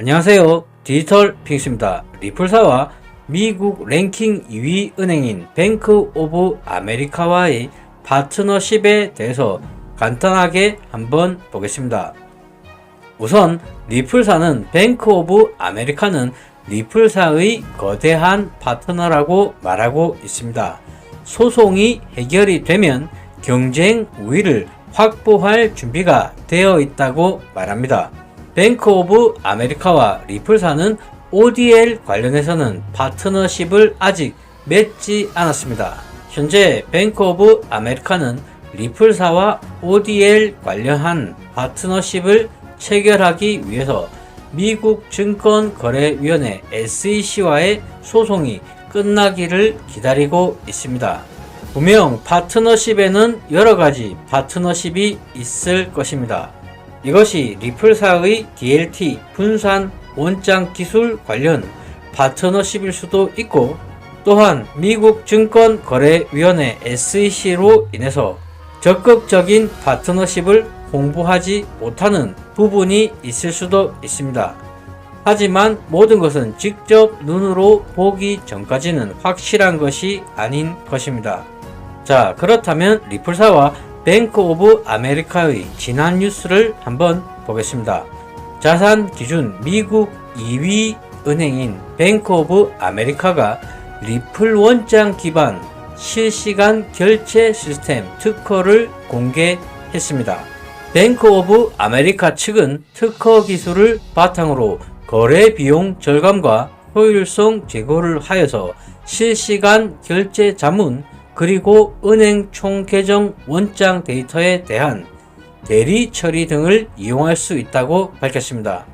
안녕하세요. 디지털 핑스입니다. 리플사와 미국 랭킹 2위 은행인 뱅크 오브 아메리카와의 파트너십에 대해서 간단하게 한번 보겠습니다. 우선 리플사는 뱅크 오브 아메리카는 리플사의 거대한 파트너라고 말하고 있습니다. 소송이 해결이 되면 경쟁 우위를 확보할 준비가 되어 있다고 말합니다. 뱅크 오브 아메리카와 리플사는 ODL 관련해서는 파트너십을 아직 맺지 않았습니다. 현재 뱅크 오브 아메리카는 리플사와 ODL 관련한 파트너십을 체결하기 위해서 미국 증권거래위원회 SEC와의 소송이 끝나기를 기다리고 있습니다. 분명 파트너십에는 여러 가지 파트너십이 있을 것입니다. 이것이 리플사의 DLT 분산 원장 기술 관련 파트너십일 수도 있고 또한 미국 증권거래위원회 SEC로 인해서 적극적인 파트너십을 홍보하지 못하는 부분이 있을 수도 있습니다. 하지만 모든 것은 직접 눈으로 보기 전까지는 확실한 것이 아닌 것입니다. 자, 그렇다면 리플사와 뱅크 오브 아메리카의 지난 뉴스를 한번 보겠습니다. 자산 기준 미국 2위 은행인 뱅크 오브 아메리카가 리플 원장 기반 실시간 결제 시스템 특허를 공개했습니다. 뱅크 오브 아메리카 측은 특허 기술을 바탕으로 거래 비용 절감과 효율성 제고를 하여서 실시간 결제 자문 그리고 은행 총 계정 원장 데이터에 대한 대리 처리 등을 이용할 수 있다고 밝혔습니다.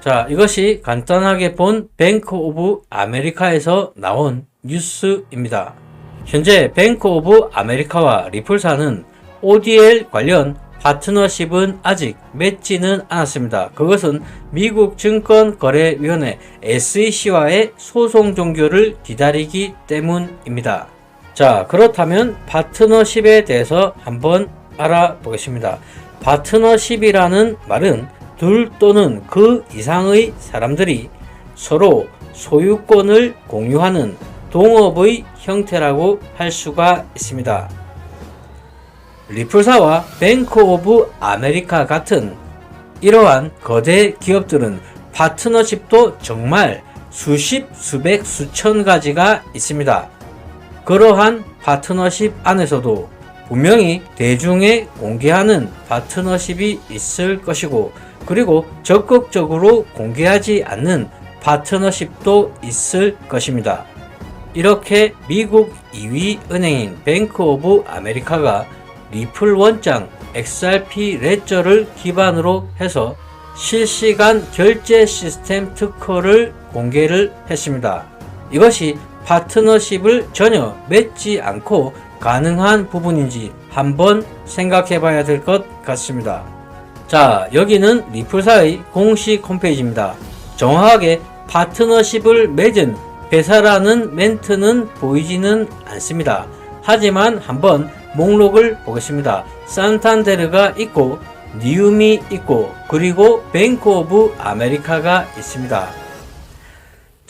자, 이것이 간단하게 본 뱅크 오브 아메리카에서 나온 뉴스입니다. 현재 뱅크 오브 아메리카와 리플사는 ODL 관련 파트너십은 아직 맺지는 않았습니다. 그것은 미국 증권거래위원회 SEC와의 소송 종료를 기다리기 때문입니다. 자, 그렇다면 파트너십에 대해서 한번 알아보겠습니다. 파트너십이라는 말은 둘 또는 그 이상의 사람들이 서로 소유권을 공유하는 동업의 형태라고 할 수가 있습니다. 리플사와 뱅크 오브 아메리카 같은 이러한 거대 기업들은 파트너십도 정말 수십, 수백, 수천 가지가 있습니다. 그러한 파트너십 안에서도 분명히 대중에 공개하는 파트너십이 있을 것이고 그리고 적극적으로 공개하지 않는 파트너십도 있을 것입니다. 이렇게 미국 2위 은행인 뱅크 오브 아메리카가 리플 원장 XRP 레저를 기반으로 해서 실시간 결제 시스템 특허를 공개를 했습니다. 이것이 파트너십을 전혀 맺지 않고 가능한 부분인지 한번 생각해 봐야 될 것 같습니다. 자, 여기는 리플사의 공식 홈페이지입니다. 정확하게 파트너십을 맺은 회사라는 멘트는 보이지는 않습니다. 하지만 한번 목록을 보겠습니다. 산탄데르가 있고 니움이 있고 그리고 뱅크 오브 아메리카가 있습니다.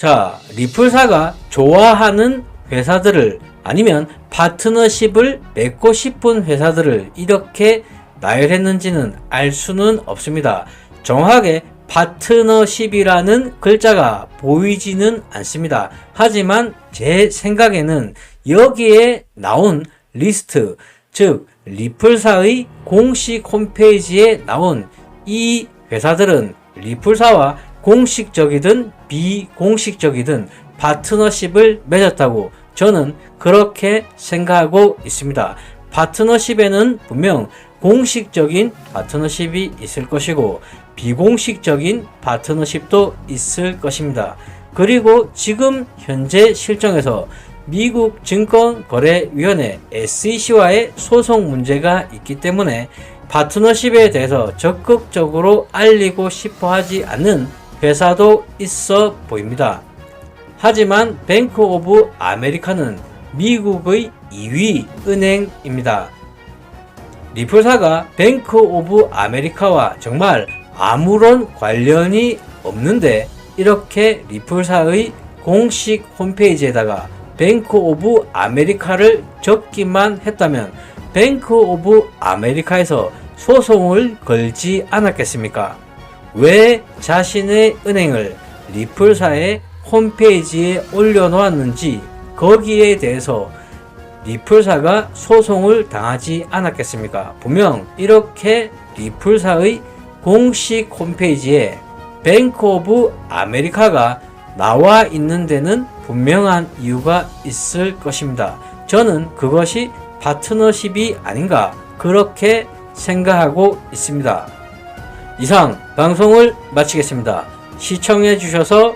자, 리플사가 좋아하는 회사들을 아니면 파트너십을 맺고 싶은 회사들을 이렇게 나열했는지는 알 수는 없습니다. 정확하게 파트너십이라는 글자가 보이지는 않습니다. 하지만 제 생각에는 여기에 나온 리스트, 즉, 리플사의 공식 홈페이지에 나온 이 회사들은 리플사와 공식적이든 비공식적이든 파트너십을 맺었다고 저는 그렇게 생각하고 있습니다. 파트너십에는 분명 공식적인 파트너십이 있을 것이고 비공식적인 파트너십도 있을 것입니다. 그리고 지금 현재 실정에서 미국 증권거래위원회 SEC와의 소송 문제가 있기 때문에 파트너십에 대해서 적극적으로 알리고 싶어 하지 않는 회사도 있어 보입니다. 하지만 뱅크 오브 아메리카는 미국의 2위 은행입니다. 리플사가 뱅크 오브 아메리카와 정말 아무런 관련이 없는데 이렇게 리플사의 공식 홈페이지에다가 뱅크 오브 아메리카를 적기만 했다면 뱅크 오브 아메리카에서 소송을 걸지 않았겠습니까? 왜 자신의 은행을 리플사의 홈페이지에 올려놓았는지 거기에 대해서 리플사가 소송을 당하지 않았겠습니까? 분명 이렇게 리플사의 공식 홈페이지에 뱅크 오브 아메리카가 나와 있는 데는 분명한 이유가 있을 것입니다. 저는 그것이 파트너십이 아닌가 그렇게 생각하고 있습니다. 이상 방송을 마치겠습니다. 시청해 주셔서